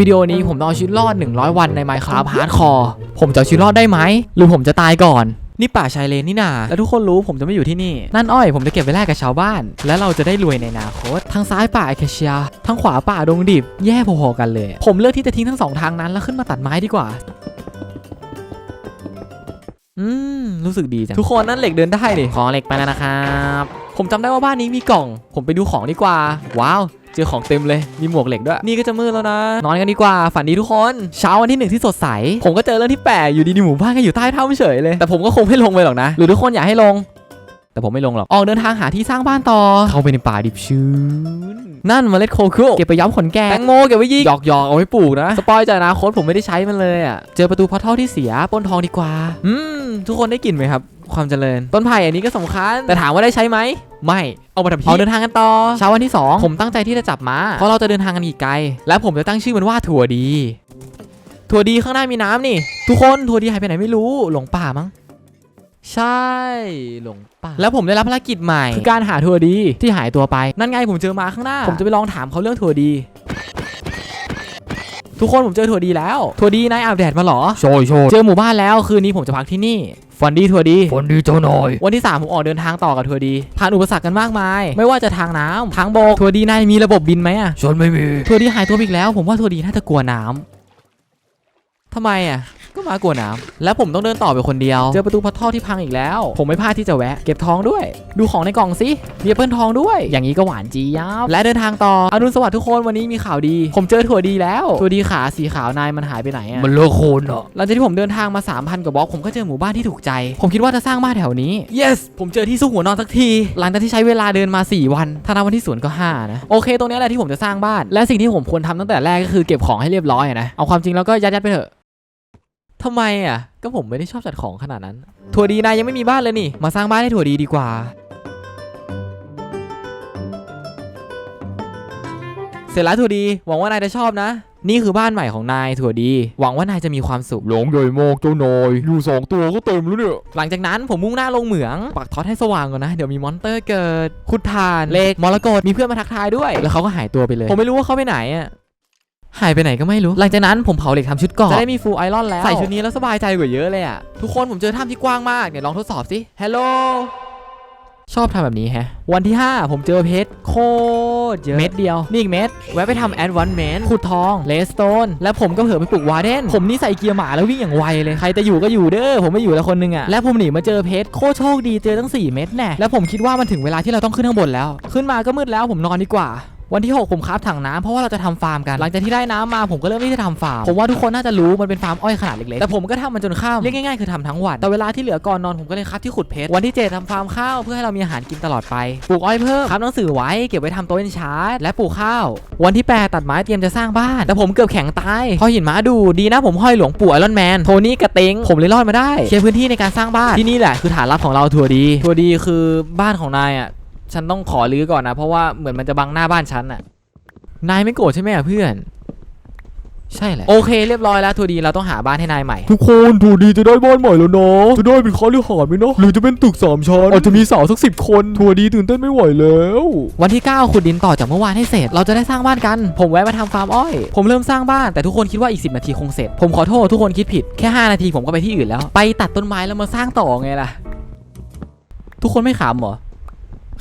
วิดีโอนี้ผมต้องเอาชีวิตรอด 100 วันใน Minecraft Hardcore ผมจะเอาชีวิตรอดได้ไหม หรือผมจะตายก่อน นี่ป่าชายเลนนี่นา แล้วทุกคนรู้ผมจะไม่อยู่ที่นี่ นั่นอ้อยผมจะเก็บไว้แลกกับชาวบ้าน แล้วเราจะได้รวยในอนาคต ทางซ้ายป่าไอเคเชียทางขวาป่าดงดิบ แย่พอๆกันเลย ผมเลือกที่จะทิ้งทั้งสองทางนั้นแล้วขึ้นมาตัดไม้ดีกว่า อืมรู้สึกดีจังทุกคนนั่นเหล็กเดินได้ดิของเหล็กไปแล้วนะครับ ผมจำได้ว่าบ้านนี้มีกล่อง ผมไปดูของดีกว่า ว้าวเจอของเต็มเลย มีหมวกเหล็กด้วย นี่ก็จะมืดแล้วนะ นอนกันดีกว่า ฝันดีทุกคน เช้าวันที่หนึ่งที่สดใส ผมก็เจอเรื่องที่แปลกอยู่ดีๆหมู่บ้านก็อยู่ใต้ถ้ำเฉยเลย แต่ผมก็คงไม่ลงไปหรอกนะ หรือทุกคนอยากให้ลง แต่ผมไม่ลงหรอก ออกเดินทางหาที่สร้างบ้านต่อ เข้าไปในป่าดิบชื้น นั่นเมล็ดโคโค่เก็บไปย้อมขนแกะแตงโมเก็บไว้ยิงหยอกหยอกๆเอาไว้ปลูกนะ สปอยจากอนาคตผมไม่ได้ใช้มันเลยอะ เจอประตูพอร์ทัลที่เสียปล้นทองดีกว่า อืม ทุกคนได้กลิ่นไหมครับ ความเจริญ ต้นไผ่อันนี้ก็สำคัญ แต่ถามว่าได้ใช้ไหม ไม่ เอามาทำพีออกเดินทางกันต่อ เช้าวันที่ 2 ผมตั้งใจที่จะจับม้า เพราะเราจะเดินทางกันอีกไกล และผมจะตั้งชื่อมันว่าถั่วดี ถั่วดีข้างหน้ามีน้ำนี่ ทุกคนถั่วดีหายไปไหนไม่รู้ หลงป่ามั้ง ใช่หลงป่าแล้วผมได้รับภารกิจใหม่ คือการหาถั่วดีที่หายตัวไป นั่นไงผมเจอมาข้างหน้า ผมจะไปลองถามเขาเรื่องถั่วดี ทุกคนผมเจอถั่วดีแล้วถั่วดีนายอาบแดดมาเหรอโชยโชยเจอหมู่บ้านแล้วคืนนี้ผมจะพักที่นี่ฟันดีทัวร์ดีคนดีเจ้าหน่อย วันที่ 3 ผมออกเดินทางต่อกับทัวร์ดี ผ่านอุปสรรคกันมากมาย ไม่ว่าจะทางน้ำทางบกทัวร์ดีนายมีระบบบินไหมอะฉันไม่มีทัวร์ดีหายตัวไปอีกแล้ว ผมว่าทัวร์ดีน่าจะกลัวน้ำทำไมอะ ก็มากลัวน้ำแล้วผมต้องเดินต่อไปคนเดียว เจอประตูพัทท่อที่พังอีกแล้ว ผมไม่พลาดที่จะแวะ เก็บทองด้วย ดูของในกล่องสิมีแอปเปิลทองด้วย อย่างนี้ก็หวานจียับและเดินทางต่ออรุณสวัสดิ์ทุกคนวันนี้มีข่าวดี ผมเจอถั่วดีแล้วถั่วดีขาสีขาวนายมันหายไปไหนอะมันเลิกโคนอะหลังจากที่ผมเดินทางมา3,000กว่าบล็อกผมก็เจอหมู่บ้านที่ถูกใจ ผมคิดว่าจะสร้างบ้านแถวนี้ yes ผมเจอที่ซุกหัวนอนสักที หลังจากที่ใช้เวลาเดินมา 4 วันถ้านับวันที่ศูนย์ก็5นะโอเคตรงนี้แหละที่ผมจะสร้างบ้าน และสิ่งที่ผมควรทำตั้งแต่แรกก็คือเก็บของให้เรียบร้อยอะนะเอาความจริงแล้วก็ยัดยัดๆไปเถอะ ทำไมอะ ก็ผมไม่ได้ชอบจัดของขนาดนั้น ถั่วดีนายยังไม่มีบ้านเลยนี่ มาสร้างบ้านให้ถั่วดีดีกว่า เสร็จแล้วถั่วดี หวังว่านายจะชอบนะ นี่คือบ้านใหม่ของนายถั่วดี หวังว่านายจะมีความสุข หลงใหญ่โมกเจ้าหน่อยอยู่สองตัวก็เต็มแล้วเนี่ย หลังจากนั้นผมมุ่งหน้าลงเหมือง ปักท็อตให้สว่างก่อนนะ เดี๋ยวมีมอนเตอร์เกิด ขุดทาน เลกมรกตมีเพื่อนมาทักทายด้วย แล้วเขาก็หายตัวไปเลย ผมไม่รู้ว่าเขาไปไหนอะ หายไปไหนก็ไม่รู้ หลังจากนั้นผมเผาเหล็กทำชุดเก่อนจะได้มีฟูลไอรอนแล้ว ใส่ชุดนี้แล้วสบายใจกว่าเยอะเลยอะทุกคนผมเจอถ้ำที่กว้างมาก เดี๋ยวลองทดสอบสิฮัลโหลชอบทำแบบนี้แฮะ วันที่ 5 ผมเจอเพชรโคตรเยอะ เม็ดเดียว นี่อีกเม็ด แวะไปทำแอดวานเมนขุดทอง เลสโตน และผมก็เผื่อไปปลูกวาเดน ผมนี่ใส่เกียร์หมาแล้ววิ่งอย่างไวเลย ใครจะอยู่ก็อยู่เด้อ ผมไม่อยู่แล้วคนนึงอะและผมหนีมาเจอเพชรโคตรโชคดีเจอตั้ง 4 เม็ดแน่ และผมคิดว่ามันถึงเวลาที่เราต้องขึ้นข้างบนแล้ว ขึ้นมาก็มืดแล้วผมนอนดีกว่า วันที่ 6 ผมคราฟถังน้ำเพราะว่าเราจะทำฟาร์มกัน หลังจากที่ได้น้ำมาผมก็เริ่มที่จะทำฟาร์ม ผมว่าทุกคนน่าจะรู้มันเป็นฟาร์มอ้อยขนาดเล็กๆ แต่ผมก็ทำมันจนข้ามเรียกง่ายๆคือทำทั้งวัน แต่เวลาที่เหลือก่อนนอนผมก็เลยคราฟที่ขุดเพชร วันที่ 7ทำฟาร์มข้าวเพื่อให้เรามีอาหารกินตลอดไป ปลูกอ้อยเพิ่มคราฟหนังสือไว้เก็บไว้ทำโต๊ะเอ็นชาร์ดและปลูกข้าว วันที่ 8 ตัดไม้เตรียมจะสร้างบ้าน แต่ผมเกือบแข็งตายเพราะหินม้าดูดีนะผมห้อยหลวงปู่ไอรอนแมนโทนี่กระเต็งผมเลยรอดมาได้เคลียร์พื้นที่ในการสร้างบ้านที่นี่แหละคือฐานลับของเราทัวร์ดีทัวร์ดีคือบ้านของนายอะ ฉันต้องขอรื้อก่อนนะ เพราะว่าเหมือนมันจะบังหน้าบ้านฉันอะนายไม่โกรธใช่ไหมอะเพื่อน ใช่แหละโอเคเรียบร้อยแล้วทัวร์ดีเราต้องหาบ้านให้นายใหม่ ทุกคนถูดีจะได้บ้านใหม่แล้วเนาะจะได้เป็นคอลิหารไหมเนาะหรือจะเป็นตึกสามชั้นอาจจะมีสาวสักสิบคนทัวดีตื่นเต้นไม่ไหวแล้ว วันที่ 9 ขุดดินต่อจากเมื่อวานให้เสร็จ เราจะได้สร้างบ้านกัน ผมแวะมาทำฟาร์มอ้อย ผมเริ่มสร้างบ้านแต่ทุกคนคิดว่าอีก 10 นาทีคงเสร็จ ผมขอโทษทุกคนคิดผิดแค่ 5 นาทีผมก็ไปที่อื่นแล้ว ไปตัดต้นไม้แล้วมาสร้างต่อไงล่ะ ทุกคนไม่ขำเหรอ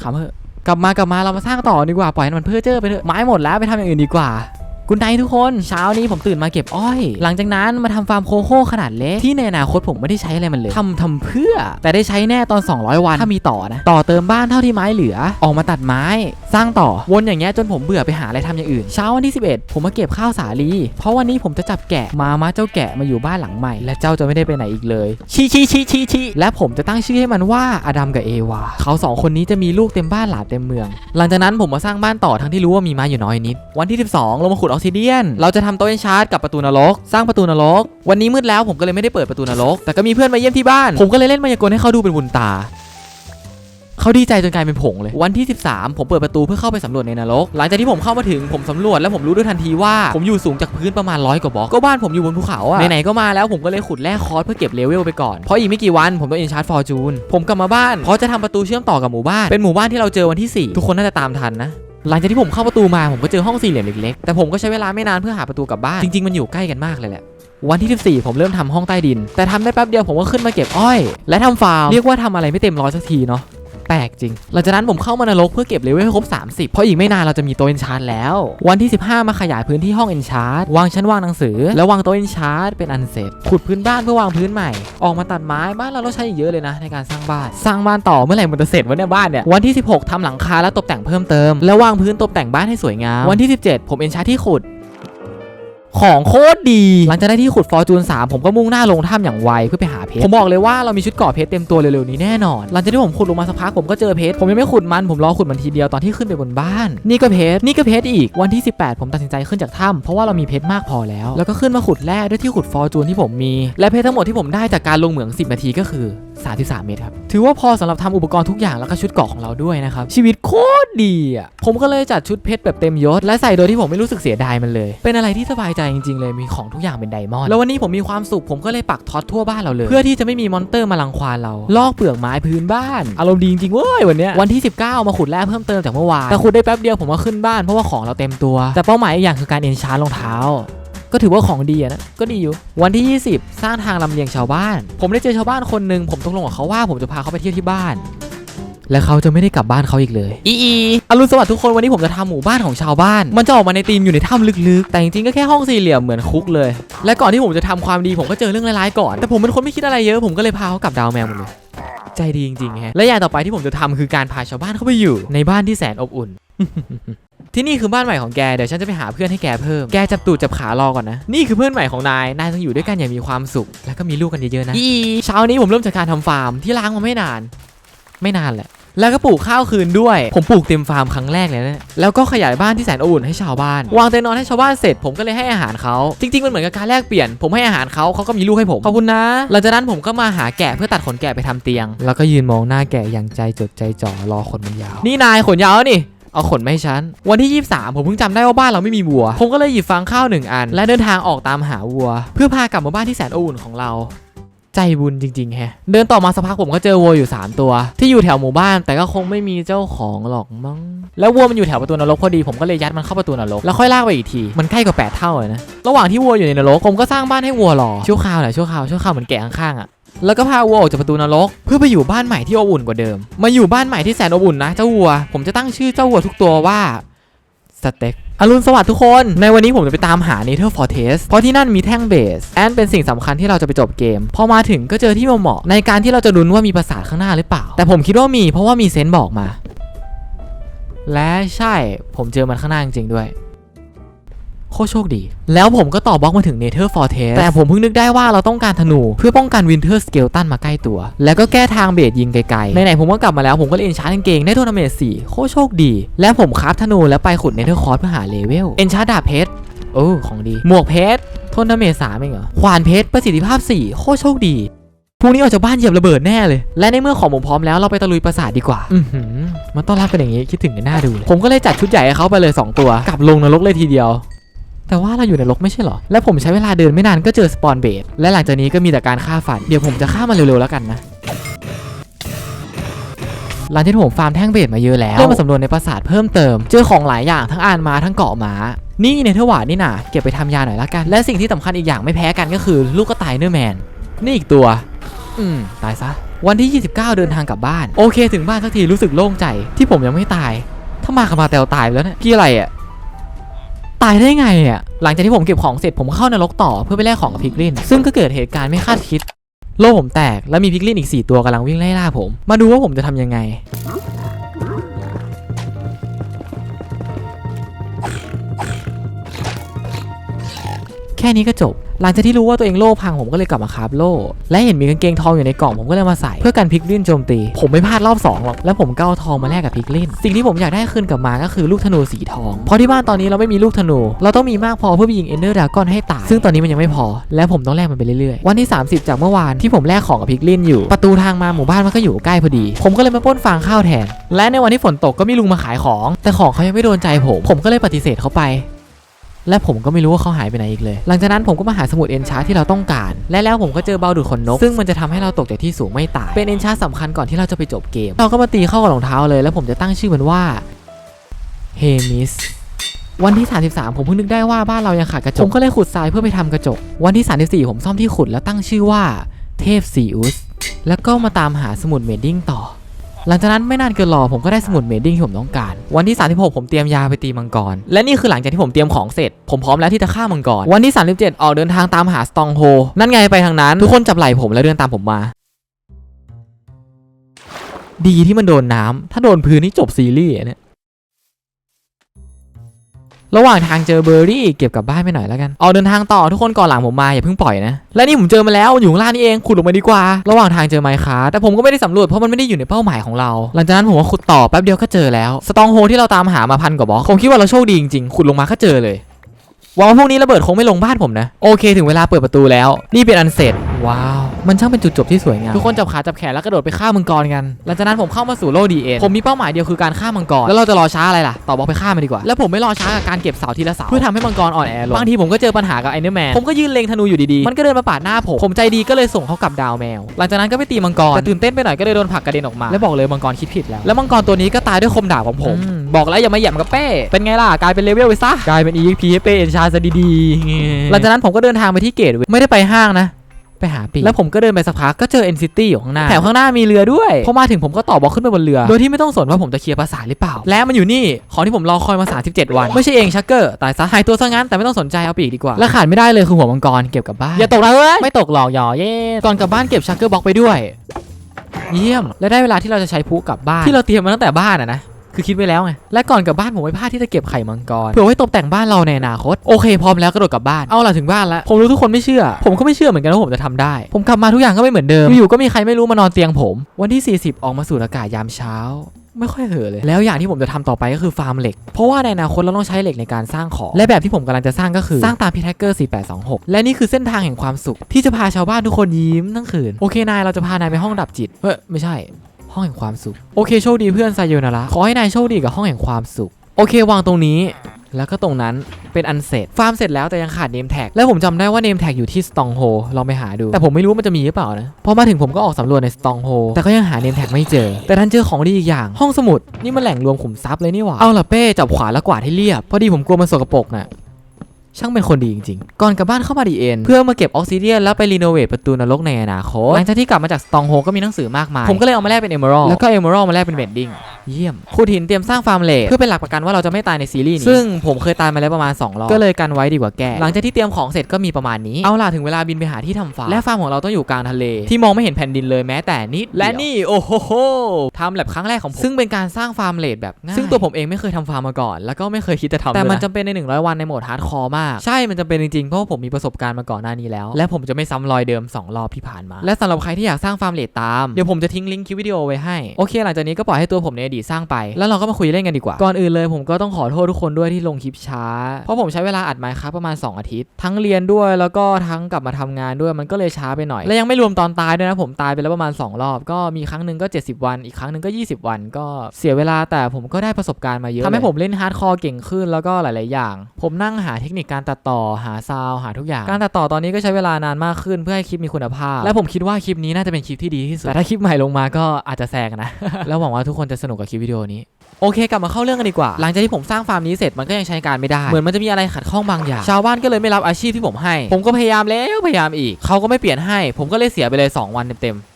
ขำเหอะกลับมากลับมาเรามาสร้างต่อดีกว่าปล่อยให้มันเพื่อเจอไปเถอะไม้หมดแล้วไปทำอย่างอื่นดีกว่า กุนไนทุกคนเช้านี้ผมตื่นมาเก็บอ้อย หลังจากนั้นมาทำฟาร์มโคโค่ขนาดเล็กที่ในอนาคตผมไม่ได้ใช้อะไรมันเลยทำทำเพื่อ แต่ได้ใช้แน่ตอน 200 วันถ้ามีต่อนะต่อเติมบ้านเท่าที่ไม้เหลือ ออกมาตัดไม้ สร้างต่อวนอย่างเงี้ยจนผมเบื่อไปหาอะไรทำอย่างอื่น เช้าวันที่ 11 ผมมาเก็บข้าวสาลี เพราะวันนี้ผมจะจับแกะมามาเจ้าแกะมาอยู่บ้านหลังใหม่ และเจ้าจะไม่ได้ไปไหนอีกเลยชี้ชี้ชี้ชี้ชี้และผมจะตั้งชื่อให้มันว่าอดัมกับเอวาเขาสองคนนี้จะมีลูกเต็มบ้านหลานเต็มเมือง หลังจากนั้นผมมาสร้างบ้านต่อทั้งที่รู้ว่ามีไม้อยู่น้อยนิด วันที่ 12ลงมาขุดออกซิเดียน เราจะทำโต๊ะเอนชาร์ดกับประตูนรก สร้างประตูนรก วันนี้มืดแล้วผมก็เลยไม่ได้เปิดประตูนรก แต่ก็มีเพื่อนมาเยี่ยมที่บ้าน ผมก็เลยเล่นมายากลให้เขาดูเป็นบุญตาเขาดีใจจนกลายเป็นผงเลย วันที่ 13 ผมเปิดประตูเพื่อเข้าไปสำรวจในนรก หลังจากที่ผมเข้ามาถึงผมสำรวจแล้วผมรู้ด้วยทันทีว่าผมอยู่สูงจากพื้นประมาณร้อยกว่าบล็อกก็บ้านผมอยู่บนภูเขาอะไหนๆก็มาแล้วผมก็เลยขุดแร่คอร์สเพื่อเก็บเลเวลไปก่อน เพราะอีกไม่กี่วันผมต้องเอนชาร์ดฟอร์จูนผมกลับมาบ้านเพราะจะทำประตูเชื่อมต่อกับหมู่บ้านเป็นหมู่บ้านที่เราเจอวันที่ 4 ทุกคนน่าจะตามทันนะ หลังจากที่ผมเข้าประตูมาผมก็เจอห้องสี่เหลี่ยมเล็กๆ แต่ผมก็ใช้เวลาไม่นานเพื่อหาประตูกลับบ้าน จริงๆ มันอยู่ใกล้กันมากเลยแหละ วันที่ 14 ผมเริ่มทำห้องใต้ดิน แต่ทำได้แป๊บเดียวผมก็ขึ้นมาเก็บอ้อย และทำฟาร์มเรียกว่าทำอะไรไม่เต็มร้อยสักทีเนาะ แปลกจริง หลังจากนั้นผมเข้ามานรกเพื่อเก็บเลเวลให้ครบ 30 เพราะอีกไม่นานเราจะมีโต๊ะเอนชาร์แล้ว วันที่ 15 มาขยายพื้นที่ห้องเอนชาร์วางชั้นวางหนังสือ แล้ววางโต๊ะเอนชาร์เป็นอันเสร็จ ขุดพื้นบ้านเพื่อวางพื้นใหม่ ออกมาตัดไม้บ้านเราต้องใช้เยอะเลยนะในการสร้างบ้าน สร้างบ้านต่อเมื่อไหร่มันจะเสร็จวะเนี่ยบ้านเนี่ย วันที่ 16ทำหลังคาและตกแต่งเพิ่มเติม แล้ววางพื้นตกแต่งบ้านให้สวยงาม วันที่ 17 ผมเอนชาร์ที่ขุด ของโคตรดี หลังจากได้ที่ขุดฟอร์จูน3ผมก็มุ่งหน้าลงถ้ำอย่างไวเพื่อไปหาเพชร ผมบอกเลยว่าเรามีชุดเกราะเพชรเต็มตัวเร็วๆนี้แน่นอน หลังจากที่ผมขุดลงมาสักพักผมก็เจอเพชร ผมยังไม่ขุดมันผมรอขุดมันทีเดียวตอนที่ขึ้นไปบนบ้าน นี่ก็เพชร นี่ก็เพชรอีก วันที่ 18 ผมตัดสินใจขึ้นจากถ้ำเพราะว่าเรามีเพชรมากพอแล้ว แล้วก็ขึ้นมาขุดแร่ด้วยที่ขุดฟอร์จูนที่ผมมี และเพชรทั้งหมดที่ผมได้จากการลงเหมือง 10 นาทีก็คือ33 เมตรครับ ถือว่าพอสำหรับทำอุปกรณ์ทุกอย่างแล้วก็ชุดเกราะของเราด้วยนะครับ ชีวิตโคตรดีอะ ผมก็เลยจัดชุดเพชรแบบเต็มยศ และใส่โดยที่ผมไม่รู้สึกเสียดายมันเลย เป็นอะไรที่สบายใจจริง ๆ เลยมีของทุกอย่างเป็นไดมอนด์แล้ววันนี้ผมมีความสุขผมก็เลยปักท็อตทั่วบ้านเราเลย เพื่อที่จะไม่มีมอนเตอร์มารังควานเรา ลอกเปลือกไม้พื้นบ้านอารมณ์ดีจริงๆเว้ยวันนี้วันที่ 19 มาขุดแร่เพิ่มเติมจากเมื่อวานแต่ขุดได้แป๊บเดียวผมก็ขึ้นบ้านเพราะว่าของเราเต็มตัว แต่เป้าหมายอีกอย่างคือการเอนชาร์รองเท้า ก็ถือว่าของดีอะนะก็ดีอยู่ วันที่ 20 สร้างทางลำเลียงชาวบ้าน ผมได้เจอชาวบ้านคนหนึ่งผมตกลงกับเขาว่าผมจะพาเขาไปเที่ยวที่บ้าน และเขาจะไม่ได้กลับบ้านเขาอีกเลย อีอีอรุณสวัสดิ์ทุกคนวันนี้ผมจะทำหมู่บ้านของชาวบ้าน มันจะออกมาในธีมอยู่ในถ้ำลึกๆ แต่จริงๆก็แค่ห้องสี่เหลี่ยมเหมือนคุกเลย และก่อนที่ผมจะทำความดีผมก็เจอเรื่องร้ายๆก่อน แต่ผมเป็นคนไม่คิดอะไรเยอะผมก็เลยพาเขากลับดาวแมวหมดเลยใจดีจริงๆแฮะและอย่างต่อไปที่ผมจะทำคือการพาชาวบ้านเข้าไปอยู่ในบ้านที่แสนอบอุ่น ที่นี่คือบ้านใหม่ของแก เดี๋ยวฉันจะไปหาเพื่อนให้แกเพิ่ม แกจับตูดจับขารอก่อนนะ นี่คือเพื่อนใหม่ของนาย นายต้องอยู่ด้วยกันอย่างมีความสุข แล้วก็มีลูกกันเยอะๆนะ อีเช้านี้ผมเริ่มจากการทำฟาร์มที่ล้างมาไม่นาน ไม่นานแหละ แล้วก็ปลูกข้าวคืนด้วย ผมปลูกเต็มฟาร์มครั้งแรกเลยนะ แล้วก็ขยายบ้านที่แสนอบอุ่นให้ชาวบ้าน วางเตียงนอนให้ชาวบ้านเสร็จ ผมก็เลยให้อาหารเขา จริงๆ มันเหมือนกับการแลกเปลี่ยน ผมให้อาหารเขาเขาก็มีลูกให้ผม ขอบคุณนะ หลังจากนั้นผมก็มาหาแกะเพื่อตัดขนแกะไปทำเตียง แล้วก็ยืนมองหน้าแกะอย่างใจจดใจจ่อรอขนมันยาว นี่นายขนยาวแล้วนี่ เอาขนมาให้ฉัน วันที่ 23 ผมเพิ่งจำได้ว่าบ้านเราไม่มีวัว ผมก็เลยหยิบฟางข้าวหนึ่งอัน และเดินทางออกตามหาวัว เพื่อพากลับมาบ้านที่แสนอบอุ่นของเราใจบุญจริงๆแฮะ เดินต่อมาสักพักผมก็เจอวัวอยู่ 3 ตัว ที่อยู่แถวหมู่บ้านแต่ก็คงไม่มีเจ้าของหรอกมั้ง แล้ววัวมันอยู่แถวประตูนรกพอดีผมก็เลยยัดมันเข้าประตูนรกแล้วค่อยลากไปอีกที มันใกล้กว่า 8 เท่าเลยนะ ระหว่างที่วัวอยู่ในนรกผมก็สร้างบ้านให้วัวรอชั่วคราวแหละชั่วคราวชั่วคราวเหมือนแกะข้างๆอะ แล้วก็พาวัวออกจากประตูนรก เพื่อไปอยู่บ้านใหม่ที่อบอุ่นกว่าเดิม มาอยู่บ้านใหม่ที่แสนอบอุ่นนะเจ้าวัว ผมจะตั้งชื่อเจ้าวัวทุกตัวว่าสเต็กอรุณสวัสดิ์ทุกคน ในวันนี้ผมจะไปตามหา Nether Fortress เพราะที่นั่นมีแท่งเบส แอนเป็นสิ่งสำคัญที่เราจะไปจบเกม พอมาถึงก็เจอที่เหมาะในการที่เราจะลุ้นว่ามีปราสาทข้างหน้าหรือเปล่า แต่ผมคิดว่ามีเพราะว่ามีเซนส์บอกมา และใช่ผมเจอมันข้างหน้าจริงๆด้วย โคโชคดี แล้วผมก็ต่อบล็อกมาถึง Nether Fortress แต่ผมเพิ่งนึกได้ว่าเราต้องการธนู เพื่อป้องกัน Winter Skeleton มาใกล้ตัว แล้วก็แก้ทางเบสยิงไกลๆ ไหนๆผมก็กลับมาแล้วผมก็เลยเอนชาร์กางเก่งได้โทนาเมต4โคโชคดี และผมคราฟธนูแล้วไปขุด Nether Core เพื่อหาเลเวลเอนชาร์ดาเพชรโอ้ของดี หมวกเพชรโทนาเมต3เองเหรอขวานเพชรประสิทธิภาพ4โคโชคดีพรุ่งนี้ออกจากบ้านเหยียบระเบิดแน่เลย และในเมื่อของผมพร้อมแล้วเราไปตะลุยปราสาทดีกว่า อืมันต้อนรับเป็นอย่างนี้คิดถึงกันหน้าดู ผมก็เลยจัดชุดใหญ่ให้เขาไปเลย 2 ตัว กลับลงนรกเลยทีเดียว แต่ว่าเราอยู่ในรกไม่ใช่เหรอ และผมใช้เวลาเดินไม่นานก็เจอสปอนเบสและหลังจากนี้ก็มีแต่การฆ่าฟัน เดี๋ยวผมจะฆ่ามันเร็วๆแล้วกันนะหลังจากที่ผมฟาร์มแท่งเบสมาเยอะแล้วได้มาสำรวจในปราสาทเพิ่มเติม เจอของหลายอย่างทั้งอานมาทั้งเกาะม้า นี่เนเธอร์วาดนี่นะเก็บไปทำยาหน่อยละกัน และสิ่งที่สำคัญอีกอย่างไม่แพ้กันก็คือ ลูกกระต่ายเนอร์แมน นี่อีกตัว อืม ตายซะ วันที่ 29 เดินทางกลับบ้าน โอเค ถึงบ้านสักทีรู้สึกโล่งใจ ที่ผมยังไม่ตาย ถ้ามากับมาแตวตายแล้วเนี่ยพี่อะไรอะ ตายได้ไงอะ หลังจากที่ผมเก็บของเสร็จผมเข้านรกต่อเพื่อไปแลกของกับพิกลิน ซึ่งก็เกิดเหตุการณ์ไม่คาดคิด โลกผมแตกแล้วมีพิกลินอีก 4 ตัวกำลังวิ่งไล่ล่าผม มาดูว่าผมจะทำยังไง ค่นี้ก็จบ หลังจากที่รู้ว่าตัวเองโล่พังผมก็เลยกลับมาคาฟโล่ และเห็นมีกางเกงทองอยู่ในกล่องผมก็เลยมาใส่เพื่อกันพิกลินโจมตี ผมไม่พลาดรอบ2หรอกแล้วผมก็เอาทองมาแลกกับพิกลินสิ่งที่ผมอยากได้คืนกลับมาก็คือลูกธนูสีทองเพราะที่บ้านตอนนี้เราไม่มีลูกธนู เราต้องมีมากพอเพื่อไปยิงเอนเดอร์ดากอนให้ตายซึ่งตอนนี้มันยังไม่พอ และผมต้องแลกมันไปเรื่อยๆ วันที่ 30 จากเมื่อวานที่ผมแลกของกับพิกลินอยู่ ประตูทางมาหมู่บ้านมันก็อยู่ใกล้พอดี ผมก็เลยมาป้นฟางข้าวแทน และในวันที่ฝนตกก็มีลุงมาขายของ แต่ของเขายังไม่โดนใจผม ผมก็เลยปฏิเสธเขาไป และผมก็ไม่รู้ว่าเขาหายไปไหนอีกเลย หลังจากนั้นผมก็มาหาสมุดเอนชาร์ที่เราต้องการ และแล้วผมก็เจอเบาดูดขนนก ซึ่งมันจะทำให้เราตกจากที่สูงไม่ตาย เป็นเอนชาร์สำคัญก่อนที่เราจะไปจบเกม เราก็มาตีเข้ากับรองเท้าเลย แล้วผมจะตั้งชื่อมันว่าเฮมิสวันที่ 33 ผมเพิ่งนึกได้ว่าบ้านเรายังขาดกระจก ผมก็เลยขุดทรายเพื่อไปทำกระจก วันที่ 34 ผมซ่อมที่ขุดแล้วตั้งชื่อว่า เทพซีอุสแล้วก็มาตามหาสมุดเมดดิ้งต่อ หลังจากนั้นไม่นานเกินรอผมก็ได้สมุดเมดดิ้งที่ผมต้องการ วันที่ 36 ผมเตรียมยาไปตีมังกร และนี่คือหลังจากที่ผมเตรียมของเสร็จ ผมพร้อมแล้วที่จะฆ่ามังกร วันที่ 37 ออกเดินทางตามหาสตองโฮนั่นไงไปทางนั้น ทุกคนจับไหล่ผมแล้วเดินตามผมมา ดีที่มันโดนน้ำถ้าโดนพื้นนี่จบซีรีส์เนี่ย ระหว่างทางเจอเบอร์รี่เก็บกลับบ้านไปหน่อยแล้วกันออกเดินทางต่อทุกคนก่อนหลังผมมาอย่าเพิ่งปล่อยนะและนี่ผมเจอมาแล้วอยู่ข้างล่างนี่เองขุดลงมาดีกว่า ระหว่างทางเจอไมค์คาแต่ผมก็ไม่ได้สำรวจเพราะมันไม่ได้อยู่ในเป้าหมายของเรา หลังจากนั้นผมก็ขุดต่อแป๊บเดียวก็เจอแล้วสตองโฮที่เราตามหามาพันกว่าบล็อกผมคิดว่าเราโชคดีจริงๆขุดลงมาก็เจอเลยหวังว่าพวกนี้ระเบิดคงไม่ลงบ้านผมนะโอเค ถึงเวลาเปิดประตูแล้ว นี่เป็นอันเสร็จ ว้าว มันช่างเป็นจุดจบที่สวยงามทุกคนจับขาจับแขนแล้วกระโดดไปฆ่ามังกรกันหลังจากนั้นผมเข้ามาสู่โลกดีเอ็นผมมีเป้าหมายเดียวคือการฆ่ามังกรแล้วเราจะรอช้าอะไรล่ะต่อบล็อกไปฆ่ามันดีกว่าแล้วผมไม่รอช้ากับการเก็บเสาทีละเสาเพื่อทำให้มังกรอ่อนแอลงบางทีผมก็เจอปัญหากับไอเนอร์แมนผมก็ยืนเล็งธนูอยู่ดีๆมันก็เดินมาปาดหน้าผมผมใจดีก็เลยส่งเขากลับดาวแมว หลังจากนั้นก็ไปตีมังกรแต่ตื่นเต้นไปหน่อยก็เลยโดนผลักกระเด็นออกมา แล้วบอกเลยมังกรคิดผิดแล้วแล้วมังกรตัวนี้ก็ตายด้วยคมดาบของผม บอกแล้วอย่ามาแหย่มกับเป้เป็นไงล่ะกลายเป็นเลเวลไปซะกลายเป็น EXP ให้เป้เอ็นชาซะดีๆหลังจากนั้นผมก็เดินทางไปที่เกตเว้ยไม่ได้ไปห้างนะ ไปหาปีแล้วผมก็เดินไปสักพักก็เจอ NCT อยู่ข้างหน้าแถวข้างหน้ามีเรือด้วยพอมาถึงผมก็ต่อบล็อกขึ้นไปบนเรือ โดยที่ไม่ต้องสนว่าผมจะเคลียร์ภาษาหรือเปล่า และมันอยู่นี่ของที่ผมรอคอยมา37วัน ไม่ใช่เองชักเกอร์ตายซะหายตัวซะงั้นแต่ไม่ต้องสนใจเอาปีกดีกว่าและขาดไม่ได้เลยคือหัวมังกรเก็บกลับบ้านอย่าตกนะเว้ยไม่ตกหรอกหยอเย่ก่อนกลับบ้านเก็บชักเกอร์บล็อกไปด้วย เยี่ยมและได้เวลาที่เราจะใช้พุกลับบ้านที่เราเตรียมมาตั้งแต่บ้านอะนะ คือคิดไว้แล้วไง และก่อนกลับบ้านผมไม่พลาที่จะเก็บไข่มังกร เผื่อไว้ตกแต่งบ้านเราในอนาคต โอเคพร้อมแล้วกระโดดกลับบ้าน เอาล่ะถึงบ้านแล้ว ผมรู้ทุกคนไม่เชื่อ ผมก็ไม่เชื่อเหมือนกันว่าผมจะทำได้ ผมกลับมาทุกอย่างก็ไม่เหมือนเดิม อยู่ๆ ก็มีใครไม่รู้มานอนเตียงผม วันที่ 40 ออกมาสูดอากาศยามเช้าไม่ค่อยเหอเลย แล้วอย่างที่ผมจะทำต่อไปก็คือฟาร์มเหล็ก เพราะว่าในอนาคตเราต้องใช้เหล็กในการสร้างของ และแบบที่ผมกำลังจะสร้างก็คือ สร้างตามพีแท็กเกอร์4826 และนี่คือเส้นทางแห่งความสุข ที่จะพาชาวบ้านทุกคนยิ้มทั้งคืน โอเคนายเราจะพานายไปห้องดับจิต เฮ้ยไม่ใช่ ห้องแห่งความสุข โอเคโชคดีเพื่อนไซโยนาระขอให้นายโชคดีกับห้องแห่งความสุข โอเควางตรงนี้ แล้วก็ตรงนั้นเป็นอันเสร็จ ฟาร์มเสร็จแล้วแต่ยังขาดเนมแท็ก แล้วผมจำได้ว่าเนมแท็กอยู่ที่สตองโฮลองไปหาดู แต่ผมไม่รู้มันจะมีหรือเปล่านะ พอมาถึงผมก็ออกสำรวจในสตองโฮแต่ก็ยังหาเนมแท็กไม่เจอ แต่ท่านเจอของดีอีกอย่าง ห้องสมุด นี่มันแหล่งรวมขุมทรัพย์เลยนี่หว่า เอาล่ะเป้จับขวาแล้วกวาดให้เรียบ พอดีผมกลัวมันสกปรกน่ะ ช่างเป็นคนดีจริงๆ ก่อนกลับบ้านเข้ามาดีเอ็นเพื่อมาเก็บออกซิเดียนแล้วไปรีโนเวทประตูนรกในอนาคตหลังจากที่กลับมาจากสตองโฮก็มีหนังสือมากมาย ผมก็เลยเอามาแลกเป็นเอเมอรัลแล้วก็เอเมอรัลมาแลกเป็นเบดดิ้งเยี่ยมขุดหินเตรียมสร้างฟาร์มเลดเพื่อเป็นหลักประกันว่าเราจะไม่ตายในซีรีส์นี้ซึ่งผมเคยตายมาแล้วประมาณ2รอบก็เลยกันไว้ดีกว่าแก้หลังจากที่เตรียมของเสร็จก็มีประมาณนี้เอาล่ะถึงเวลาบินไปหาที่ทำฟาร์มและฟาร์มของเราต้องอยู่กลางทะเลที่มองไม่เห็นแผ่นดินเลยแม้แต่นิดและนี่โอ้โหโหทำแลบครั้งแรกของผมซึ่งเป็นการสร้างฟาร์มเลดแบบง่ายซึ่งตัวผมเองไม่เคยทำฟาร์มมาก่อน แล้วก็ไม่เคยคิดจะทำแต่มันจำเป็นใน 100 วันในโหมดฮาร์ดคอร์มากใช่มันจำเป็นจริงๆ เพราะว่าผมมีประสบการณ์มาก่อนหน้านี้แล้ว และผมจะไม่ซ้ำรอยเดิมสองรอบที่ผ่านมา และสำหรับใครที่อยากสร้างฟาร์มเลดตาม เดี๋ยวผมจะทิ้งลิงก์คลิปวิดีโอไว้ให้ โอเค หลังจากนี้ก็ปล่อยให้ตัวผมในอดีตสร้างไป แล้วเราก็มาคุยเล่นกันดีกว่า ก่อนอื่นเลยผมก็ต้องขอโทษทุกคนด้วยที่ลงคลิปช้า เพราะผมใช้เวลาอัดไมค์ครับประมาณ 2 อาทิตย์ ทั้งเรียนด้วยแล้วก็ทั้งกลับมาทำงานด้วยมันก็เลยช้าไปหน่อย และยังไม่รวมตอนตายด้วยนะผมตายไปแล้วประมาณ 2 รอบ ก็มีครั้งหนึ่งก็ 70 วัน อีกครั้งหนึ่งก็ 20 วัน ก็เสียเวลาแต่ผมก็ได้ประสบการณ์มาเยอะทำให้ผมเล่นฮาร์ดคอร์เก่งขึ้นแล้วก็หลาย ๆ อย่าง ผมนั่งหาเทคนิคการตัดต่อหาซาวด์หาทุกอย่าง การตัดต่อตอนนี้ก็ใช้เวลานานมากขึ้นเพื่อให้คลิปมีคุณภาพ และผมคิดว่าคลิปนี้น่าจะเป็นคลิปที่ดีที่สุดแต่ถ้าคลิปใหม่ลงมาก็อาจจะแซงนะ แล้วหวังว่าทุกคนจะสนุกกับคลิปวิดีโอนี้โอเคกลับมาเข้าเรื่องกันดีกว่า หลังจากที่ผมสร้างฟาร์มนี้เสร็จมันก็ยังใช้การไม่ได้ เหมือนมันจะมีอะไรขัดข้องบางอย่าง ชาวบ้านก็เลยไม่รับอาชีพที่ผมให้ ผมก็พยายามแล้วพยายามอีก เขาก็ไม่เปลี่ยนให้ ผมก็เลยเสียไปเลย 2 วันเต็มๆ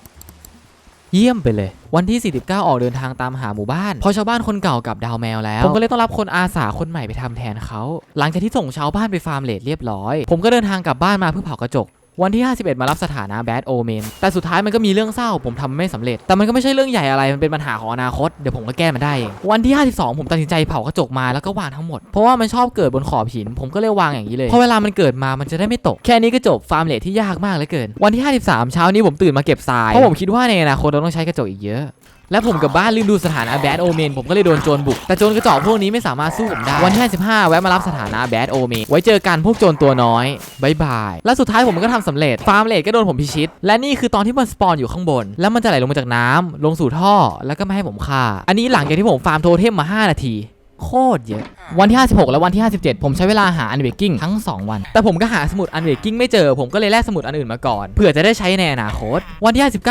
เยี่ยมไปเลย วันที่ 49 ออกเดินทางตามหาหมู่บ้าน พอชาวบ้านคนเก่ากับดาวแมวแล้ว ผมก็เลยต้องรับคนอาสาคนใหม่ไปทำแทนเขา หลังจากที่ส่งชาวบ้านไปฟาร์มเลดเรียบร้อย ผมก็เดินทางกลับบ้านมาเพื่อเผากระจก วันที่ 51 มารับสถานะแบดโอเมนแต่สุดท้ายมันก็มีเรื่องเศร้าผมทำไม่สำเร็จ แต่มันก็ไม่ใช่เรื่องใหญ่อะไรมันเป็นปัญหาของอนาคตเดี๋ยวผมก็แก้มันได้เองวันที่ 52 ผมตัดสินใจเผากระจกมาแล้วก็วางทั้งหมด เพราะว่ามันชอบเกิดบนขอบหิน ผมก็เลยวางอย่างนี้เลยเพราะเวลามันเกิดมามันจะได้ไม่ตก แค่นี้ก็จบฟาร์มเลทที่ยากมากเหลือเกิน วันที่ 53 เช้านี้ผมตื่นมาเก็บทรายเพราะผมคิดว่าในอนาคตเราต้องใช้กระจกอีกเยอะ และผมกับบ้านลืมดูสถานะแบดโอเมนผมก็เลยโดนโจรบุก แต่โจรกระจอกพวกนี้ไม่สามารถสู้ผมได้ วันที่55แวะมารับสถานะแบดโอเมนไว้เจอกันพวกโจรตัวน้อยบายบาย และสุดท้ายผมก็ทำสำเร็จ ฟาร์มเลดก็โดนผมพิชิต และนี่คือตอนที่มันสปอนอยู่ข้างบน แล้วมันจะไหลลงมาจากน้ำลงสู่ท่อแล้วก็ไม่ให้ผมฆ่า อันนี้หลังจากที่ผมฟาร์มโทเทมมา 5 นาที โคตรเยอะ วันที่ 56 และวันที่ 57 ผมใช้เวลาหาอันเวกกิ้งทั้ง 2 วัน แต่ผมก็หาสมุดอันเวกกิ้งไม่เจอ ผมก็เลยแลกสมุดอันอื่นมาก่อน เผื่อจะได้ใช้ในอนาคต วันที่ 59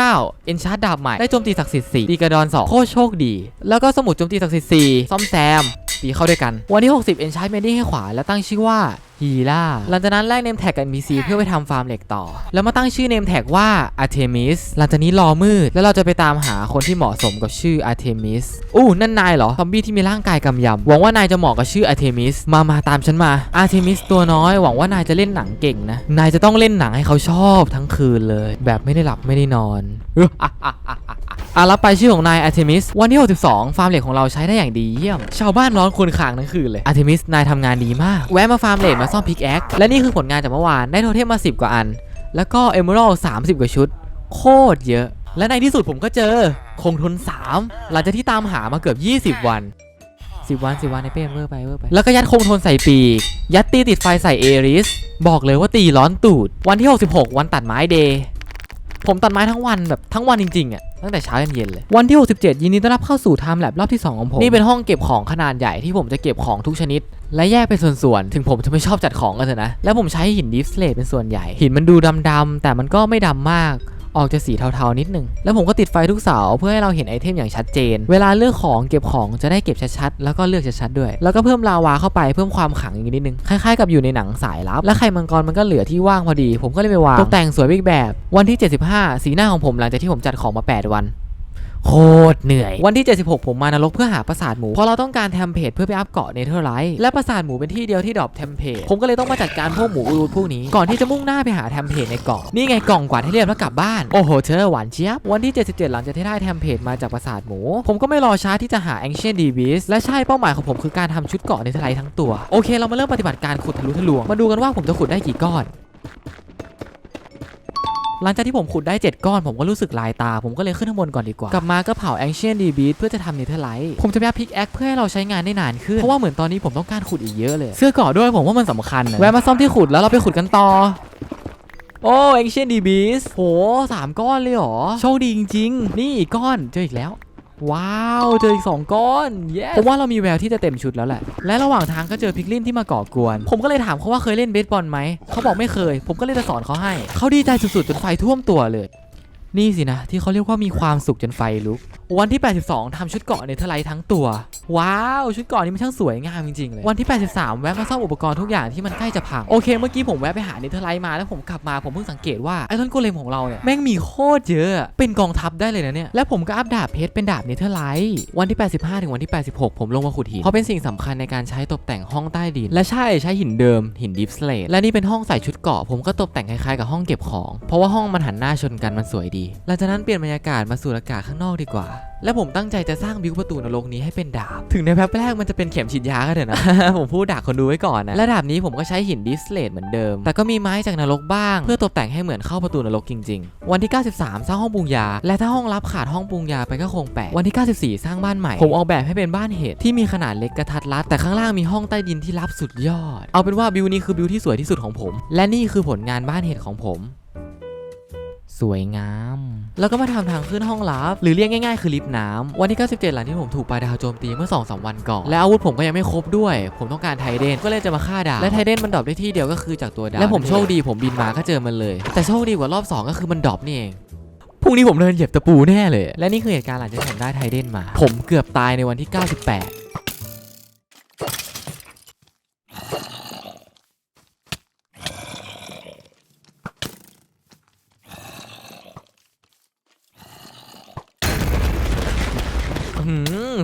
เอนชาร์ดดาบใหม่ ได้โจมตีศักดิ์สิทธิ์4ตีกระดอน 2 โคตรโชคดี แล้วก็สมุดโจมตีศักดิ์สิทธิ์4ซ่อมแซม ตีเข้าด้วยกัน วันที่ 60 Enchant Mending ให้ขวาแล้วตั้งชื่อว่าฮีล่าหลังจากนั้นแลกเนมแท็กกับ NPC เพื่อไปทำฟาร์มเหล็กต่อ แล้วมาตั้งชื่อเนมแท็กว่า Artemis หลังจากนี้รอมืด แล้วเราจะไปตามหาคนที่เหมาะสมกับชื่อ Artemis อู้นั่นนายเหรอ ซอมบี้ที่มีร่างกายกำยำ หวังว่านายจะเหมาะกับชื่อ Artemis มามาตามฉันมา Artemis ตัวน้อย หวังว่านายจะเล่นหนังเก่งนะ นายจะต้องเล่นหนังให้เขาชอบทั้งคืนเลย แบบไม่ได้หลับไม่ได้นอน อารับไปชื่อของนายอาร์เทมิส วันที่ 62 ฟาร์มเหล็กของเราใช้ได้อย่างดีเยี่ยม ชาวบ้านร้อนคนขางทั้งคืนเลยอาร์เทมิส นายทำงานดีมาก แวะมาฟาร์มเหล็กมาซ่อมพิกแอค และนี่คือผลงานจากเมื่อวาน ได้โทเทมมา 10 กว่าอัน แล้วก็เอเมอรัล30กว่าชุด โคตรเยอะ และในที่สุดผมก็เจอ คงทน 3 หลังจากที่ตามหามาเกือบ 20 วัน10วัน10วันในเป้เวอร์ไปเวอร์ไป แล้วก็ยัดคงทนใส่ปีก ยัดตีติดไฟใส่เอริส บอกเลยว่าตีร้อนตูด วันที่ 66 วันตัดไม้เดย์ผมตัดไม้ทั้งวันแบบทั้งวันจริงๆอะ ตั้งแต่เช้ายันเย็นเลย วันที่ 67 ยินดีต้อนรับเข้าสู่ Time Lab รอบที่ 2 ของผม นี่เป็นห้องเก็บของขนาดใหญ่ที่ผมจะเก็บของทุกชนิด และแยกเป็นส่วนๆ ถึงผมจะไม่ชอบจัดของกันเถอะนะ แล้วผมใช้หินดิฟสเลตเป็นส่วนใหญ่ หินมันดูดำๆแต่มันก็ไม่ดำมาก ออกจะสีเทาๆนิดนึงแล้วผมก็ติดไฟทุกเสาเพื่อให้เราเห็นไอเทมอย่างชัดเจน เวลาเลือกของเก็บของจะได้เก็บชัดๆแล้วก็เลือกชัดๆด้วย แล้วก็เพิ่มลาวาเข้าไปเพิ่มความขลังอีกนิดนึงคล้ายๆกับอยู่ในหนังสายลับ และไข่มังกรมันก็เหลือที่ว่างพอดี ผมก็เลยไปวางตกแต่งสวยไปอีกแบบ วันที่ 75 สีหน้าของผมหลังจากที่ผมจัดของมา 8 วัน โคตรเหนื่อย วันที่ 76 ผมมานรกเพื่อหาปราสาทหมู เพราะเราต้องการเทมเพลตเพื่อไปอัพเกาะเนเธอร์ไลท์และปราสาทหมูเป็นที่เดียวที่ดรอปเทมเพลตผมก็เลยต้องมาจัดการพวกหมูอูดพวกนี้ก่อนที่จะมุ่งหน้าไปหาเทมเพลตในเกาะนี่ไงกล่องกวาดให้เรียบแล้วกลับบ้านโอ้โหเธอหวานเจี๊ยบวันที่ 77 หลังจากที่ได้เทมเพลตมาจากปราสาทหมู ผมก็ไม่รอช้าที่จะหา Ancient d b e a s และใช่เป้าหมายของผมคือการทำชุดเกาะเนเธอร์ไลท์ทั้งตัวโอเค เรามาเริ่มปฏิบัติการขุดทะลุทะลวงมาดูกันว่าผมจะขุดได้กี่ก้อน หลังจากที่ผมขุดได้ 7 ก้อนผมก็รู้สึกลายตา ผมก็เลยขึ้นข้างบนก่อนดีกว่า กลับมาก็เผา Ancient d b e a t เพื่อจะทำเนเธอร์ไลท์ผมจะไปอัพพิกแอคเพื่อให้เราใช้งานได้นานขึ้น เพราะว่าเหมือนตอนนี้ผมต้องการขุดอีกเยอะเลย เสื้อเกราะด้วยผมว่ามันสำคัญนะแวะมาซ่อมที่ขุดแล้วเราไปขุดกันต่อโอ้ Ancient d b e a s โหสามก้อนเลยเหรอ โชคดีจริง ๆ นี่อีกก้อนเจออีกแล้ว ว้าวเจออีก2ก้อนเย้ผมว่าเรามีแววที่จะเต็มชุดแล้วแหละ และระหว่างทางก็เจอพิกลินที่มาก่อกวน ผมก็เลยถามเขาว่าเคยเล่นเบสบอลไหม เขาบอกไม่เคย ผมก็เลยจะสอนเขาให้ เขาดีใจสุดๆจนไฟท่วมตัวเลย นี่สินะที่เขาเรียกว่ามีความสุขจนไฟลุก วันที่ 82ทำชุดเกาะเนเธอร์ไลท์ทั้งตัว ว้าว ชุดเกาะนี้มันช่างสวยงามจริงๆเลย วันที่ 83 แวะมาซ่อมอุปกรณ์ทุกอย่างที่มันใกล้จะพัง โอเคเมื่อกี้ผมแวะไปหาเนเธอร์ไลท์มาแล้วผมกลับมาผมเพิ่งสังเกตว่าไอ้ต้นโกเลมของเราเนี่ยแม่งมีโคตรเยอะ เป็นกองทัพได้เลยนะเนี่ย และผมก็อัพดาบเพชรเป็นดาบเนเธอร์ไลท์วันที่ 85 ถึงวันที่ 86 ผมลงมาขุดหินเพราะเป็นสิ่งสำคัญในการใช้ตกแต่งห้องใต้ดิน และใช่ใช้หินเดิมหินดิฟสเลตและนี่เป็นห้องใส่ชุดเกาะผมก็ตกแต่งคล้ายๆกับห้องเก็บของ เพราะว่าห้องมันหันหน้าชนกันมันสวยดีหลังจากนั้นเปลี่ยนบรรยากาศมาสู่อากาศข้างนอกดีกว่า และผมตั้งใจจะสร้างบิวประตูนรกนี้ให้เป็นดาบ ถึงในแป๊บแรกมันจะเป็นเข็มฉีดยาก็เถอะนะ ผมพูดดักคนดูไว้ก่อนนะ และดาบนี้ผมก็ใช้หินดิสเลตเหมือนเดิม แต่ก็มีไม้จากนรกบ้าง เพื่อตกแต่งให้เหมือนเข้าประตูนรกจริง ๆ วันที่ 93 สร้างห้องปรุงยา และถ้าห้องรับขาดห้องปรุงยาไปก็คงแปลกวันที่ 94 สร้างบ้านใหม่ ผมออกแบบให้เป็นบ้านเห็ดที่มีขนาดเล็กกระทัดรัดแต่ข้างล่างมีห้องใต้ดินที่ลับสุดยอด เอาเป็นว่าบิวนี้คือบิวที่สวยที่สุดของผม และนี่คือผลงานบ้านเห็ดของผม สวยงาม แล้วก็มาทำทางขึ้นห้องลับ หรือเรียกง่ายๆคือลิฟต์น้ำวันที่ 97 หลังที่ผมถูกปลาดาวโจมตีเมื่อ 2-3 วันก่อน และอาวุธผมก็ยังไม่ครบด้วย ผมต้องการไทเดนก็เลยจะมาฆ่าดาวและไทเดนมันดรอปได้ที่เดียวก็คือจากตัวดาวและผมโชคดีผมบินมาก็เจอมันเลย แต่โชคดีกว่ารอบ 2 ก็คือมันดรอปนี่เองพรุ่งนี้ผมเดินเหยียบตะปูแน่เลย และนี่คือเหตุการณ์หลังจากที่ผมได้ไทเดนมา ผมเกือบตายในวันที่ 98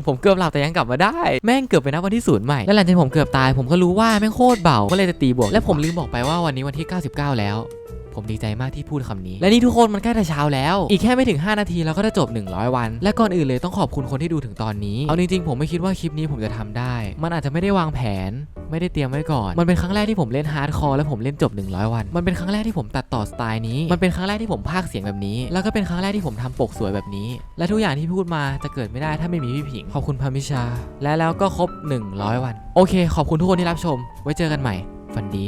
ผมเกือบหลับแต่ยังกลับมาได้ แม่งเกือบไปนับวันที่ศูนย์ใหม่ แล้วหลังจากผมเกือบตายผมก็รู้ว่าแม่งโคตรเบาก็เลยจะตีบวก และผมลืมบอกไปว่าวันนี้วันที่ 99 แล้ว ผมดีใจมากที่พูดคำนี้ และนี่ทุกคนมันใกล้จะเช้าแล้ว อีกแค่ไม่ถึง 5 นาทีเราก็จะจบ 100 วัน และก่อนอื่นเลยต้องขอบคุณคนที่ดูถึงตอนนี้ เอาจริงๆผมไม่คิดว่าคลิปนี้ผมจะทำได้ มันอาจจะไม่ได้วางแผน ไม่ได้เตรียมไว้ก่อน มันเป็นครั้งแรกที่ผมเล่นฮาร์ดคอร์และผมเล่นจบ 100 วัน มันเป็นครั้งแรกที่ผมตัดต่อสไตล์นี้ มันเป็นครั้งแรกที่ผมพากเสียงแบบนี้ แล้วก็เป็นครั้งแรกที่ผมทำปกสวยแบบนี้ และทุกอย่างที่พูดมาจะเกิดไม่ได้ถ้าไม่มีพี่ผิง ขอบคุณพามิชา และแล้วก็ครบ 100 วัน โอเค ขอบคุณทุกคนที่รับชม ไว้เจอกันใหม่ ฝันดี